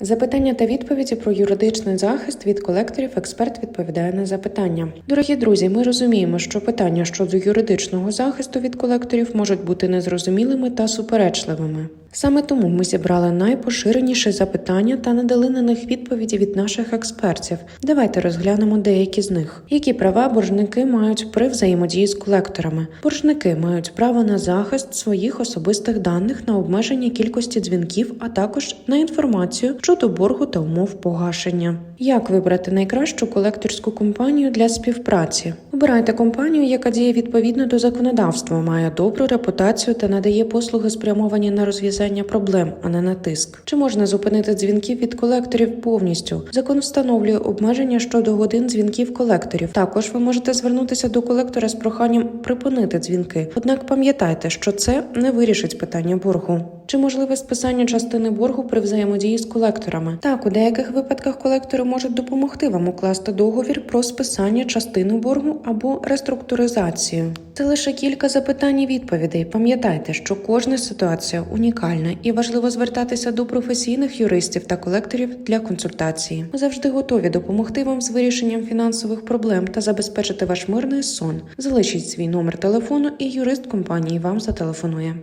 Запитання та відповіді про юридичний захист від колекторів. Експерт відповідає на запитання. Дорогі друзі, ми розуміємо, що питання щодо юридичного захисту від колекторів можуть бути незрозумілими та суперечливими. Саме тому ми зібрали найпоширеніші запитання та надали на них відповіді від наших експертів. Давайте розглянемо деякі з них. Які права боржники мають при взаємодії з колекторами? Боржники мають право на захист своїх особистих даних на обмеження кількості дзвінків, а також на інформацію щодо боргу та умов погашення. Як вибрати найкращу колекторську компанію для співпраці? Обирайте компанію, яка діє відповідно до законодавства, має добру репутацію та надає послуги, спрямовані на розв'язання проблем, а не на тиск. Чи можна зупинити дзвінків від колекторів повністю? Закон встановлює обмеження щодо годин дзвінків колекторів. Також ви можете звернутися до колектора з проханням припинити дзвінки. Однак пам'ятайте, що це не вирішить питання боргу. Чи можливе списання частини боргу при взаємодії з колекторами? Так, у деяких випадках колектори можуть допомогти вам укласти договір про списання частини боргу або реструктуризацію. Це лише кілька запитань і відповідей. Пам'ятайте, що кожна ситуація унікальна і важливо звертатися до професійних юристів та колекторів для консультації. Ми завжди готові допомогти вам з вирішенням фінансових проблем та забезпечити ваш мирний сон. Залишіть свій номер телефону, і юрист компанії вам зателефонує.